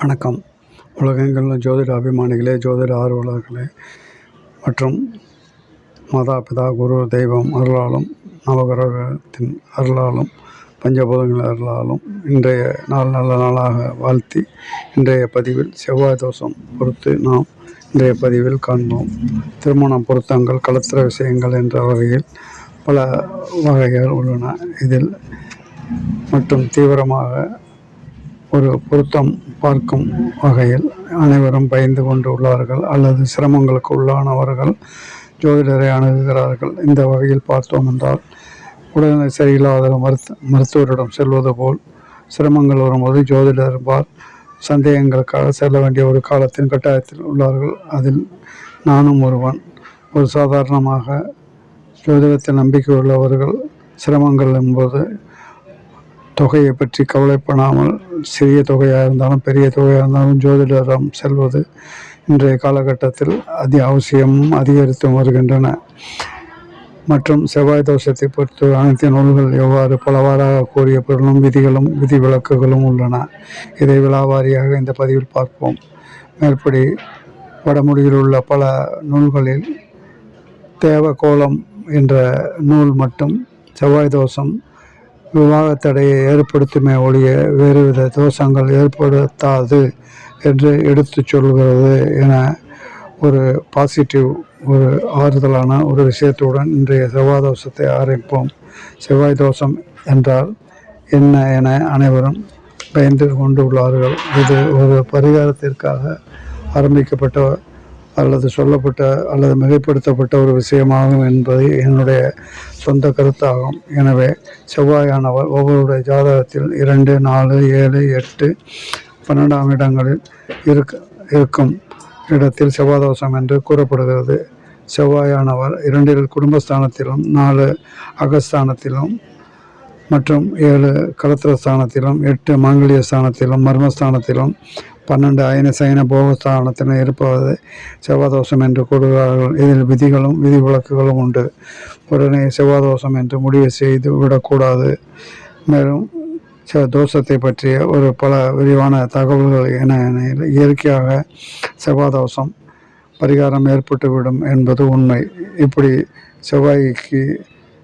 வணக்கம். உலகெங்கிலும் ஜோதிட அபிமானிகளே ஜோதிட ஆர்வலர்களே. மற்றும் மாதா பிதா குரு தெய்வம் அருளாலும் நவகிரகத்தின் அருளாலும் பஞ்சபூதங்கள் அருளாலும் இன்றைய நாள் நல்ல நாளாக வாழ்த்தி இன்றைய பதிவில் செவ்வாய் தோஷம் பொறுத்து நாம் இன்றைய பதிவில் காண்போம். திருமண பொருத்தங்கள் கலத்திர விஷயங்கள் என்ற வகையில் பல வகைகள் உள்ளன. இதில் மற்றும் தீவிரமாக ஒரு பொருத்தம் பார்க்கும் வகையில் அனைவரும் பயந்து கொண்டு உள்ளார்கள் அல்லது சிரமங்களுக்கு உள்ளானவர்கள் ஜோதிடரை அணுகுகிறார்கள். இந்த வகையில் பார்த்தோம் என்றால் உடல்நிலை சரியில்லாத மருத்து மருத்துவரிடம் செல்வது போல் சிரமங்கள் வரும்போது ஜோதிடர் பார் சந்தேகங்களுக்காக செல்ல வேண்டிய ஒரு காலத்தின் கட்டாயத்தில் உள்ளார்கள். அதில் நானும் ஒருவன். ஒரு சாதாரணமாக ஜோதிடத்தில் நம்பிக்கை உள்ளவர்கள் சிரமங்கள் என்பது தொகையை பற்றி கவலைப்படாமல் சிறிய தொகையாக இருந்தாலும் பெரிய தொகையாக இருந்தாலும் ஜோதிடரம் செல்வது இன்றைய காலகட்டத்தில் அதி அவசியமும் அதிகரித்து வருகின்றன. மற்றும் செவ்வாய் தோஷத்தை பொறுத்து அனைத்து நூல்கள் எவ்வாறு பலவாறாக கூறிய பொருளும் விதிகளும் விதி விளக்குகளும் உள்ளன. இதை விலாவாரியாக இந்த பதிவில் பார்ப்போம். மேற்படி வடமொழியில் உள்ள பல நூல்களில் தேவகோலம் என்ற நூல் மட்டும் செவ்வாய் தோஷம் விவாகத் தடையை ஏற்படுத்துமே ஒழிய வேறுவித தோஷங்கள் ஏற்படுத்தாது என்று எடுத்துச் சொல்கிறது என ஒரு பாசிட்டிவ் ஒரு ஆறுதலான ஒரு விஷயத்துடன் இன்றைய செவ்வாய் தோஷத்தை ஆரம்பிப்போம். செவ்வாய் தோஷம் என்றால் என்ன என அனைவரும் பயந்து கொண்டு உள்ளார்கள். இது ஒரு பரிகாரத்திற்காக ஆரம்பிக்கப்பட்ட அல்லது சொல்லப்பட்ட அல்லது மிகைப்படுத்தப்பட்ட ஒரு விஷயமாகும் என்பது என்னுடைய சொந்த கருத்தாகும். எனவே செவ்வாயானவர் ஒவ்வொருடைய ஜாதகத்தில் இரண்டு நாலு ஏழு எட்டு பன்னெண்டாம் இடங்களில் இருக்க இருக்கும் இடத்தில் செவ்வாதோஷம் என்று கூறப்படுகிறது. செவ்வாயானவர் இரண்டில் குடும்பஸ்தானத்திலும் நாலு அகஸ்தானத்திலும் மற்றும் ஏழு கலத்திரஸ்தானத்திலும் எட்டு மாங்கல்ய ஸ்தானத்திலும் மர்மஸ்தானத்திலும் பன்னெண்டு அயன சயன இருப்பது செவ்வாதோஷம் என்று கூறுகிறார்கள். இதில் விதிகளும் விதிவிலக்குகளும் உண்டு. உடனே செவ்வாதோஷம் என்று முடிவு செய்து விடக்கூடாது. மேலும் சில தோஷத்தை பற்றிய ஒரு பல விரிவான தகவல்கள் என என இயற்கையாக செவ்வாதோஷம் பரிகாரம் ஏற்பட்டுவிடும் என்பது உண்மை. இப்படி செவ்வாய்க்கு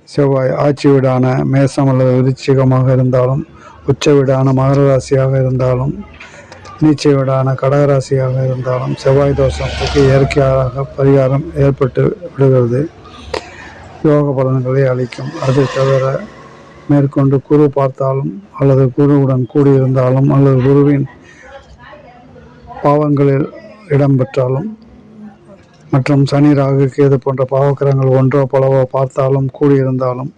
செவ்வாய் ஆட்சி வீடான மேசம் அல்லது விருச்சிகமாக இருந்தாலும் உச்ச வீடான மகர ராசியாக இருந்தாலும் நீச்ச வீடான கடகராசியாக இருந்தாலும் செவ்வாய் தோஷத்துக்கு இயற்கையாக பரிகாரம் ஏற்பட்டு விடுகிறது. யோக பலன்களை அளிக்கும். அது தவிர மேற்கொண்டு குரு பார்த்தாலும் அல்லது குருவுடன் கூடியிருந்தாலும் அல்லது குருவின் பாவங்களில் இடம்பெற்றாலும் மற்றும் சனி ராகு கேது போன்ற பாவக்கரங்கள் ஒன்றோ பலவோ பார்த்தாலும் கூடியிருந்தாலும்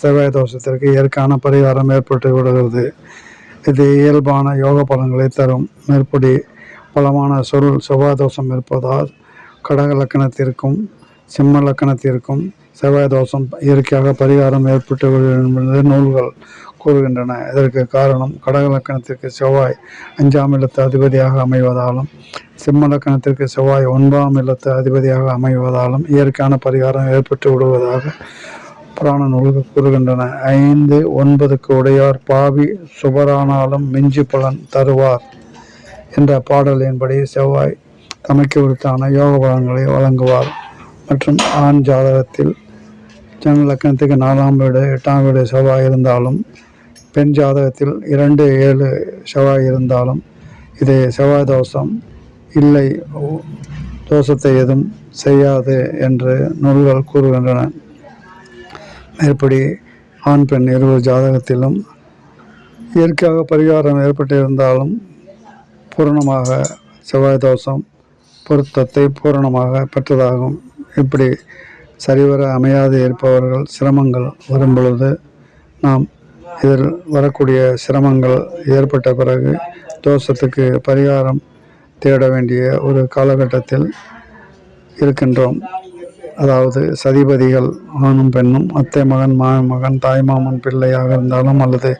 செவ்வாய் தோஷத்திற்கு இயற்கையான பரிகாரம் ஏற்பட்டு விடுகிறது. இது இயல்பான யோக பலன்களை தரும். மேற்படி பலமான சொருள் செவ்வாய் தோஷம் இருப்பதால் கடக லக்கணத்திற்கும் சிம்ம லக்கணத்திற்கும் செவ்வாய் தோஷம் இயற்கையாக பரிகாரம் ஏற்பட்டு என்பது நூல்கள் கூறுகின்றன. இதற்கு காரணம் கடக லக்கணத்திற்கு செவ்வாய் அஞ்சாம் இல்லத்து அதிபதியாக அமைவதாலும் சிம்ம லக்கணத்திற்கு செவ்வாய் ஒன்பதாம் இல்லத்து அதிபதியாக அமைவதாலும் இயற்கையான பரிகாரம் ஏற்பட்டு விடுவதாக புராண நூல்கள் கூறுகின்றன. ஐந்து ஒன்பதுக்கு உடையார் பாவி சுபரானாலும் மிஞ்சி பலன் தருவார் என்ற பாடலின்படி செவ்வாய் தமக்கு உரித்தான யோக பலன்களை வழங்குவார். மற்றும் ஆண் ஜாதகத்தில் ஜன லக்கணத்துக்கு நாலாம் வீடு எட்டாம் வீடு செவ்வாய் இருந்தாலும் பெண் ஜாதகத்தில் இரண்டு ஏழு செவ்வாய் இருந்தாலும் இது செவ்வாய் தோஷம் இல்லை தோஷத்தை எதுவும் செய்யாது என்று நூல்கள் கூறுகின்றன. மேற்படி ஆண் பெண் இருவர் ஜாதகத்திலும் இயற்கையாக பரிகாரம் ஏற்பட்டிருந்தாலும் பூரணமாக செவ்வாய் தோஷம் பொருத்தத்தை பூரணமாக பெற்றதாகும். இப்படி சரிவர அமையாது இருப்பவர்கள் சிரமங்கள் வரும் பொழுது நாம் இதில் வரக்கூடிய சிரமங்கள் ஏற்பட்ட பிறகு தோஷத்துக்கு பரிகாரம் தேட வேண்டிய ஒரு காலகட்டத்தில் இருக்கின்றோம். அதாவது சதிபதிகள் ஆணும் பெண்ணும் அத்தை மகன் மாமகன் தாய்மாமன் பிள்ளையாக இருந்தாலும் அல்லது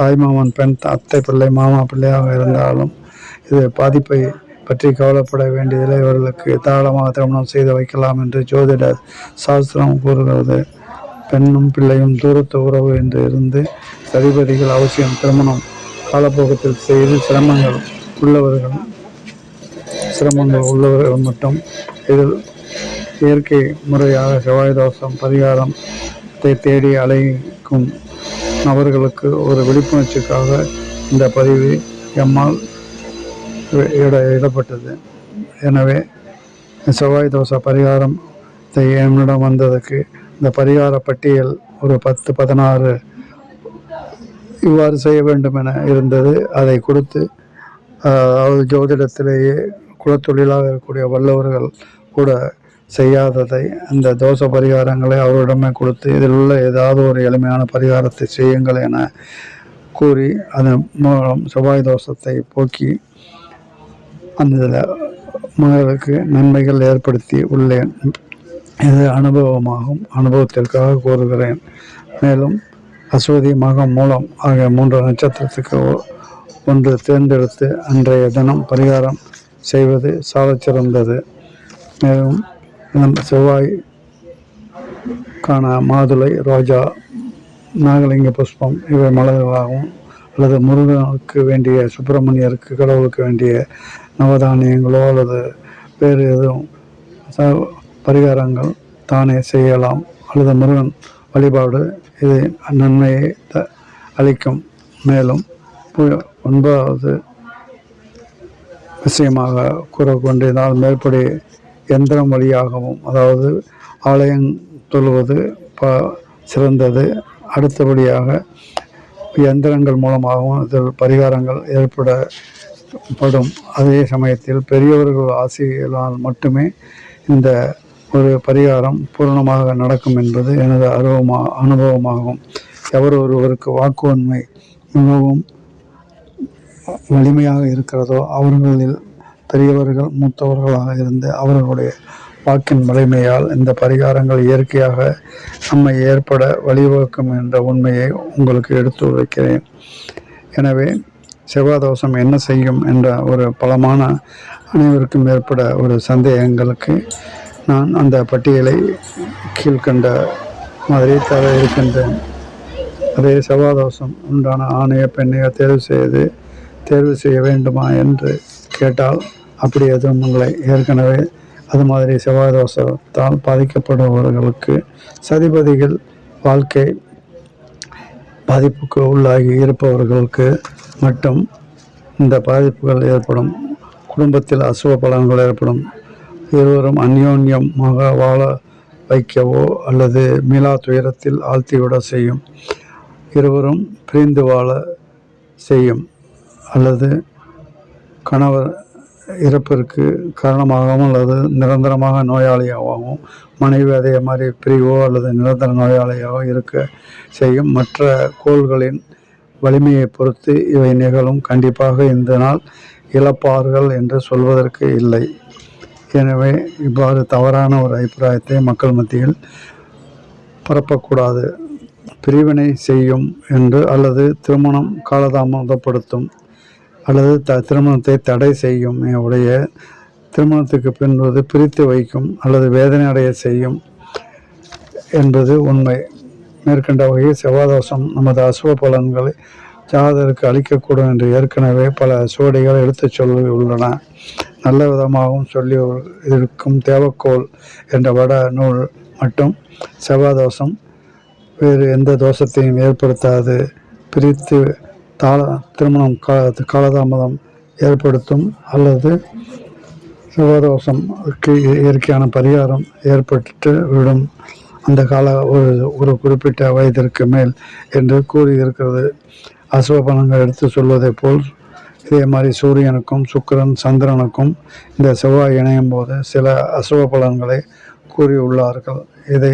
தாய்மாமன் பெண் அத்தை பிள்ளை மாமா பிள்ளையாக இருந்தாலும் இது பாதிப்பை பற்றி கவலைப்பட வேண்டியதில்லை. இவர்களுக்கு தாராளமாக திருமணம் செய்து வைக்கலாம் என்று ஜோதிடர் சாஸ்திரம் கூறுகிறது. பெண்ணும் பிள்ளையும் தூரத்து உறவு என்று இருந்து சதிபதிகள் அவசியம் திருமணம் காலப்போக்கத்தில் செய்து சிரமங்கள் உள்ளவர்கள் சிரமங்கள் உள்ளவர்கள் மட்டும் இதில் இயற்கை முறையாக செவ்வாய் தோஷம் பரிகாரத்தை தேடி அலைக்கும் நபர்களுக்கு ஒரு விழிப்புணர்ச்சிக்காக இந்த பதிவு எம்மால் இட இடப்பட்டது. எனவே செவ்வாய் தோஷ பரிகாரம் என்னிடம் வந்ததுக்கு இந்த பரிகார பட்டியல் ஒரு பத்து பதினாறு இவ்வாறு செய்ய வேண்டும் என இருந்தது. அதை கொடுத்து அதாவது ஜோதிடத்திலேயே குலத்தொழிலாக இருக்கக்கூடிய வல்லவர்கள் கூட செய்யாததை அந்த தோஷ பரிகாரங்களை அவரிடமே கொடுத்து இதில் உள்ள ஏதாவது ஒரு எளிமையான பரிகாரத்தை செய்யுங்கள் என கூறி அதன் மூலம் செவ்வாய் தோஷத்தை போக்கி அந்த மகளுக்கு நன்மைகள் ஏற்படுத்தி உள்ளேன். இது அனுபவமாகும். அனுபவத்திற்காக கூறுகிறேன். மேலும் அஸ்வதி மகம் மூலம் ஆகிய மூன்று நட்சத்திரத்துக்கு ஒன்று தேர்ந்தெடுத்து அன்றைய தினம் பரிகாரம் செய்வது சாலச்சிறந்தது. மேலும் செவ்வாய் காண மாதுளை ரோஜா நாகலிங்க புஷ்பம் இவை மலர்களாகவும் அல்லது முருகனுக்கு வேண்டிய சுப்பிரமணியருக்கு கடவுளுக்கு வேண்டிய நவதானியங்களோ அல்லது வேறு எதுவும் பரிகாரங்கள் தானே செய்யலாம். அல்லது முருகன் வழிபாடு இது நன்மையை த அளிக்கும். மேலும் பு- ஒன்பதாவது விஷயமாக கூறக்கொண்டிருந்தால் மேற்படி எந்திரம் வழியாகவும் அதாவது ஆலயம் தொழுவது ப சிறந்தது. அடுத்தபடியாக எந்திரங்கள் மூலமாகவும் இதில் பரிகாரங்கள் ஏற்படப்படும். அதே சமயத்தில் பெரியவர்கள் ஆசையினால் மட்டுமே இந்த ஒரு பரிகாரம் பூரணமாக நடக்கும் என்பது எனது அருவமா அனுபவமாகும். எவர் ஒருவருக்கு வாக்குவன்மை மிகவும் வலிமையாக இருக்கிறதோ அவர்களில் பெரியவர்கள் மூத்தவர்களாக இருந்து அவர்களுடைய வாக்கின் வலிமையால் இந்த பரிகாரங்கள் இயற்கையாக நம்மை ஏற்பட வழிவகுக்கும் என்ற உண்மையை உங்களுக்கு எடுத்து வைக்கிறேன். எனவே செவ்வாதோஷம் என்ன செய்யும் என்ற ஒரு பலமான அனைவருக்கும் ஏற்பட ஒரு சந்தேகங்களுக்கு நான் அந்த பட்டியலை கீழ்கண்ட மாதிரி தர இருக்கின்றேன். அதே செவ்வாதோஷம் உண்டான ஆணைய பெண்ணையோ தேர்வு செய்து தேர்வு செய்ய வேண்டுமா என்று கேட்டால் அப்படி எதுவும் இல்லை ஏற்கனவே அது மாதிரி செவ்வாதோஷத்தால் பாதிக்கப்படுபவர்களுக்கு சதிபதிகள் வாழ்க்கை பாதிப்புக்கு உள்ளாகி இருப்பவர்களுக்கு மட்டும் இந்த பாதிப்புகள் ஏற்படும். குடும்பத்தில் அசுவ பலன்கள் ஏற்படும். இருவரும் அந்யோன்யமாக வாழ வைக்கவோ அல்லது மீளா துயரத்தில் ஆழ்த்திவிட செய்யும். இருவரும் பிரிந்து வாழ செய்யும். அல்லது கணவர் இறப்பிற்கு காரணமாகவும் அல்லது நிரந்தரமாக நோயாளியாகவும் மனைவி அதே மாதிரி பிரிவோ அல்லது நிரந்தர நோயாளியாக இருக்க செய்யும் மற்ற கோள்களின் வலிமையை பொறுத்து இவை நிகழும். கண்டிப்பாக இந்த நாள் இழப்பார்கள் என்று சொல்வதற்கு இல்லை. எனவே இவ்வாறு தவறான ஒரு அபிப்பிராயத்தை மக்கள் மத்தியில் பரப்பக்கூடாது. பிரிவினை செய்யும் என்று அல்லது திருமணம் காலதாமதப்படுத்தும். அல்லது த திருமணத்தை தடை செய்யும் உடைய திருமணத்துக்கு பின்பது பிரித்து வைக்கும் அல்லது வேதனை அடைய செய்யும் என்பது உண்மை. மேற்கண்ட வகையில் செவ்வாதோஷம் நமது அசுவ பலன்களை ஜாதகருக்கு அளிக்கக்கூடும் என்று ஏற்கனவே பல சுவடிகள் எடுத்துச் சொல்லி உள்ளன நல்ல விதமாகவும் சொல்லி இருக்கும் தேவக்கோள் என்ற வட நூல் மட்டும் செவ்வாதோஷம். வேறு எந்த தோஷத்தையும் ஏற்படுத்தாது. பிரித்து தாள திருமணம் கா காலதாமதம் ஏற்படுத்தும் அல்லது சிவதோஷம்க்கு இயற்கையான பரிகாரம் ஏற்பட்டு விடும். அந்த கால ஒரு ஒரு குறிப்பிட்ட வயதிற்கு மேல் என்று கூறியிருக்கிறது. அசுவ பலன்கள் எடுத்து சொல்வதைப் போல் இதே மாதிரி சூரியனுக்கும் சுக்கிரன் சந்திரனுக்கும் இந்த செவ்வாய் இணையும் போது சில அசுவ பலன்களை கூறியுள்ளார்கள். இதை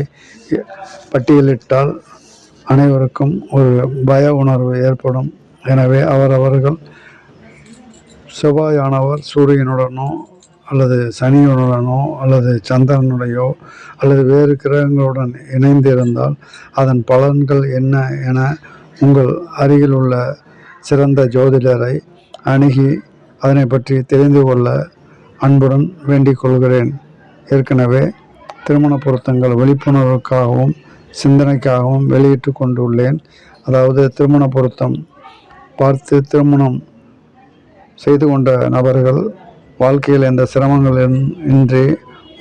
பட்டியலிட்டால் அனைவருக்கும் ஒரு பய உணர்வு ஏற்படும். எனவே அவர் அவர்கள் செவ்வாயானவர் சூரியனுடனோ அல்லது சனியுடனோ அல்லது சந்திரனுடையோ அல்லது வேறு கிரகங்களுடன் இணைந்திருந்தால் அதன் பலன்கள் என்ன என உங்கள் அருகில் உள்ள சிறந்த ஜோதிடரை அணுகி அதனை பற்றி தெரிந்து கொள்ள அன்புடன் வேண்டிக் கொள்கிறேன். ஏற்கனவே திருமண பொருத்தங்கள் விழிப்புணர்வுக்காகவும் சிந்தனைக்காகவும் வெளியிட்டு கொண்டுள்ளேன். அதாவது திருமண பொருத்தம் பார்த்து திருமணம் செய்து கொண்ட நபர்கள் வாழ்க்கையில் எந்த சிரமங்கள் இன்றி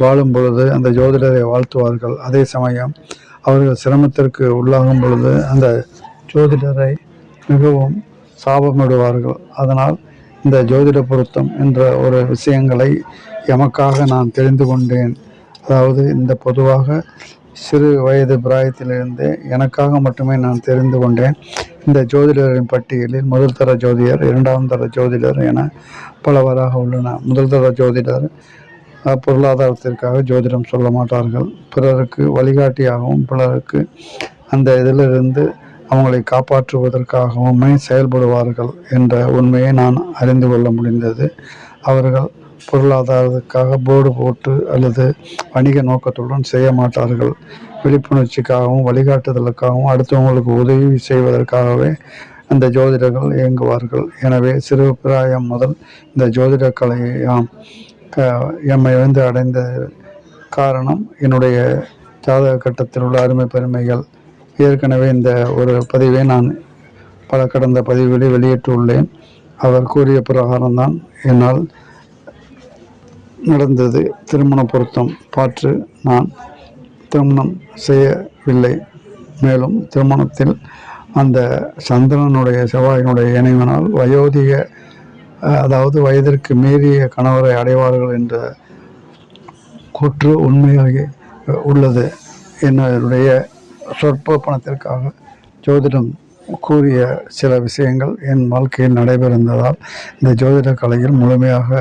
வாழும் பொழுது அந்த ஜோதிடரை வாழ்த்துவார்கள். அதே சமயம் அவர்கள் சிரமத்திற்கு உள்ளாகும் பொழுது அந்த ஜோதிடரை மிகவும் சாபமிடுவார்கள். அதனால் இந்த ஜோதிட பொருத்தம் என்ற ஒரு விஷயங்களை எமக்காக நான் தெரிந்து கொண்டேன். அதாவது இந்த பொதுவாக சிறு வயது பிராயத்திலிருந்தே எனக்காக மட்டுமே நான் தெரிந்து கொண்டேன். இந்த ஜோதிடரின் பட்டியலில் முதல் தர ஜோதிடர் இரண்டாம் தர ஜோதிடர் என பலவராக உள்ளன. முதல் தர ஜோதிடர் பொருளாதாரத்திற்காக ஜோதிடம் சொல்ல மாட்டார்கள். பிறருக்கு வழிகாட்டியாகவும் பிறருக்கு அந்த இதிலிருந்து அவங்களை காப்பாற்றுவதற்காகவுமே செயல்படுவார்கள் என்ற உண்மையை நான் அறிந்து கொள்ள முடிந்தது. அவர்கள் பொருளாதாரத்துக்காக போர்டு போட்டு அல்லது வணிக நோக்கத்துடன் செய்ய மாட்டார்கள். விழிப்புணர்ச்சிக்காகவும் வழிகாட்டுதலுக்காகவும் அடுத்தவங்களுக்கு உதவி செய்வதற்காகவே அந்த ஜோதிடர்கள் இயங்குவார்கள். எனவே சிறு பிராயம் முதல் இந்த ஜோதிட கலையை எம்மை வந்து அடைந்த காரணம் என்னுடைய ஜாதக கட்டத்தில் உள்ள அருமை பெருமைகள். ஏற்கனவே இந்த ஒரு பதிவை நான் பல கடந்த பதிவுகளில் வெளியிட்டுள்ளேன். அவர் கூறிய பிரகாரம்தான் என்னால் நடந்தது. திருமண பொருத்தம். பார்த்து நான் திருமணம் செய்யவில்லை. மேலும் திருமணத்தில் அந்த சந்திரனுடைய செவ்வாயினுடைய இணைவினால் வயோதிக அதாவது வயதிற்கு மீறிய கணவரை அடைவார்கள் என்ற கூற்று உண்மையாக உள்ளது என்னுடைய சொற்ப பணத்திற்காக. ஜோதிடம் கூறிய சில விஷயங்கள் என் வாழ்க்கையில் நடைபெறுந்ததால் இந்த ஜோதிட கலையில் முழுமையாக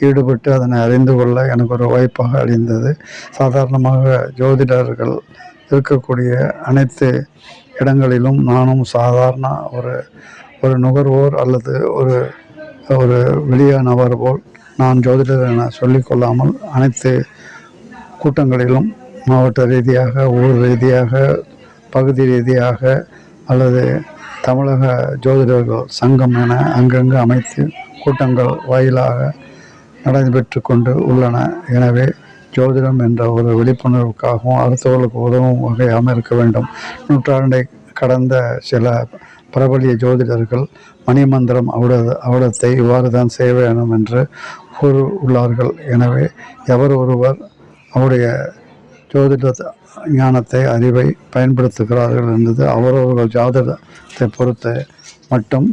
ஈடுபட்டு அதனை அறிந்து கொள்ள எனக்கு ஒரு வாய்ப்பாக அழிந்தது. சாதாரணமாக ஜோதிடர்கள் இருக்கக்கூடிய அனைத்து இடங்களிலும் நானும் சாதாரண ஒரு ஒரு நுகர்வோர் அல்லது ஒரு ஒரு வெளிய நபர் போல் நான் ஜோதிடர் என சொல்லிக்கொள்ளாமல் அனைத்து கூட்டங்களிலும் மாவட்ட ரீதியாக ஊர் ரீதியாக பகுதி ரீதியாக அல்லது தமிழக ஜோதிடர்கள் சங்கம் என அங்கங்கு அமைத்து கூட்டங்கள் வாயிலாக நடைபெற்று கொண்டு உள்ளன. எனவே ஜோதிடம் என்ற ஒரு விழிப்புணர்வுக்காகவும் அடுத்தவர்களுக்கு உதவும் வகையாக இருக்க வேண்டும். நூற்றாண்டை கடந்த சில பிரபலிய ஜோதிடர்கள் மணிமந்திரம் அவட அவடத்தை இவ்வாறு தான் செய்ய வேண்டும் என்று கூறு உள்ளார்கள் எனவே எவர் ஒருவர் அவருடைய ஜோதிட ஞானத்தை அறிவை பயன்படுத்துகிறார்கள் என்பது அவரவர்கள் ஜாதகத்தை பொறுத்து மட்டும்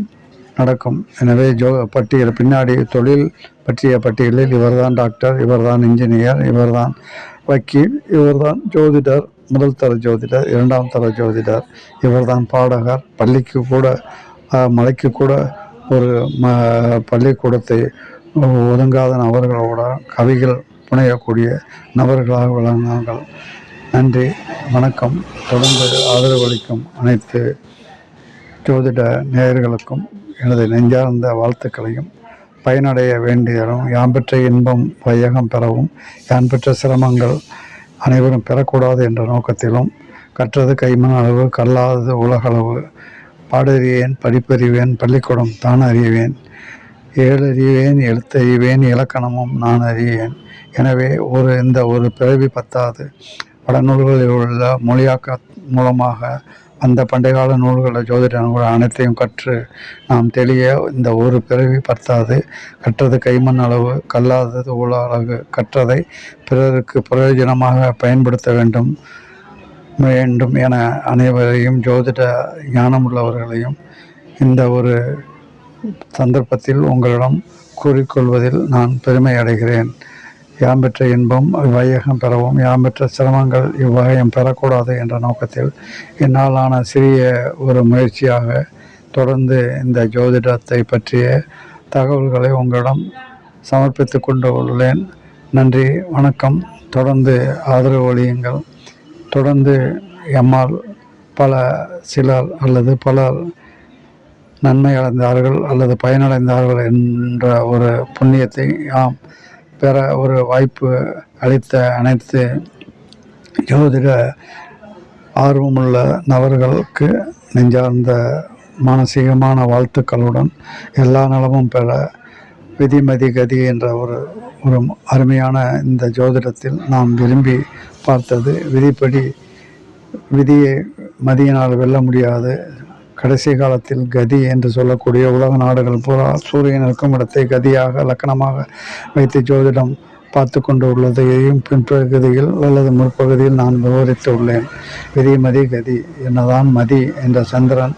நடக்கும். எனவே ஜோ பட்டியல் பின்னாடி தொழில் பற்றிய பட்டியலில் இவர்தான் டாக்டர் இவர்தான் இன்ஜினியர் இவர்தான் வக்கீல் இவர்தான் ஜோதிடர் முதல் தர ஜோதிடர் இரண்டாம் தர ஜோதிடர் இவர்தான் பாடகர் பள்ளிக்கு கூட மலைக்கு கூட ஒரு ம பள்ளிக்கூடத்தை ஒதுங்காத நபர்களோட கவிகள் புனையக்கூடிய நபர்களாக விளங்குவார்கள் நன்றி வணக்கம். தொடர்ந்து ஆதரவளிக்கும் அனைத்து ஜோதிட நேயர்களுக்கும் எனது நெஞ்சார்ந்த வாழ்த்துக்களையும் பயனடைய வேண்டியதும் யான் பெற்ற இன்பம் வையகம் பெறவும் யான் பெற்ற சிரமங்கள் அனைவரும் பெறக்கூடாது என்ற நோக்கத்திலும் கற்றது கைமண் அளவு கல்லாதது உலகளவு. பாடறியேன் படிப்பறிவேன் பள்ளிக்கூடம் தான் அறிவேன். ஏழறிவேன் எழுத்தறிவேன் இலக்கணமும் நான் அறிவேன். எனவே ஒரு இந்த ஒரு பிறவி பத்தாது. வடநூல்களில் உள்ள மொழியாக்க மூலமாக அந்த பண்டைய கால நூல்களை ஜோதிட நூல்கள் அனைத்தையும் கற்று நாம் தெளிய இந்த ஒரு பிறவி பத்தாது. கற்றது கைமண் அளவு கல்லாதது உல அளவு கற்றதை பிறருக்கு பிரயோஜனமாக பயன்படுத்த வேண்டும் வேண்டும் என அனைவரையும் ஜோதிட ஞானமுள்ளவர்களையும் இந்த ஒரு சந்தர்ப்பத்தில் உங்களிடம் கூறிக்கொள்வதில் நான் பெருமை அடைகிறேன். யாம் பெற்ற இன்பம் வையகம் பெறவும் யாம் பெற்ற சிரமங்கள் இவ்வகையம் பெறக்கூடாது என்ற நோக்கத்தில் என்னாலான சிறிய ஒரு முயற்சியாக தொடர்ந்து இந்த ஜோதிடத்தை பற்றிய தகவல்களை உங்களிடம் சமர்ப்பித்து கொண்டு உள்ளேன். நன்றி வணக்கம். தொடர்ந்து ஆதரவு ஒழியுங்கள். தொடர்ந்து எம்மால் பல சிலர் அல்லது பலர் நன்மை அடைந்தார்கள் அல்லது பயனடைந்தார்கள் என்ற ஒரு புண்ணியத்தை யாம் பெற ஒரு வாய்ப்பு அளித்த அனைத்து ஜோதிட ஆர்வமுள்ள நபர்களுக்கு நெஞ்சார்ந்த மானசீகமான வாழ்த்துக்களுடன் எல்லா நலமும் பெற விதிமதி கதி என்ற ஒரு ஒரு அருமையான இந்த ஜோதிடத்தில் நாம் விரும்பி பார்த்தது. விதிப்படி விதியை மதியினால் வெல்ல முடியாது. கடைசி காலத்தில் கதி என்று சொல்லக்கூடிய உலக நாடுகள் பூரா சூரியன் இருக்கும் இடத்தை கதியாக லக்கணமாக வைத்து ஜோதிடம் பார்த்து கொண்டு உள்ளதையும் பின்பகுதியில் அல்லது முற்பகுதியில் நான் விவரித்து உள்ளேன். விதி மதி கதி. என்னதான் மதி என்ற சந்திரன்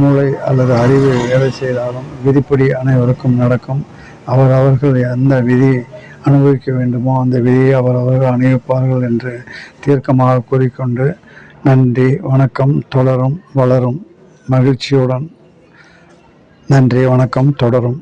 மூளை அல்லது அறிவு வேலை செய்தாலும் விதிப்படி அனைவருக்கும் நடக்கும். அவர் அவர்கள் எந்த விதி அனுபவிக்க வேண்டுமோ அந்த விதியை அவர் அவர்கள் அனுபவிப்பார்கள் என்று தீர்க்கமாக கூறிக்கொண்டு நன்றி வணக்கம் தொடரும் வளரும். மகிழ்ச்சியுடன். நன்றி வணக்கம் தொடரும்.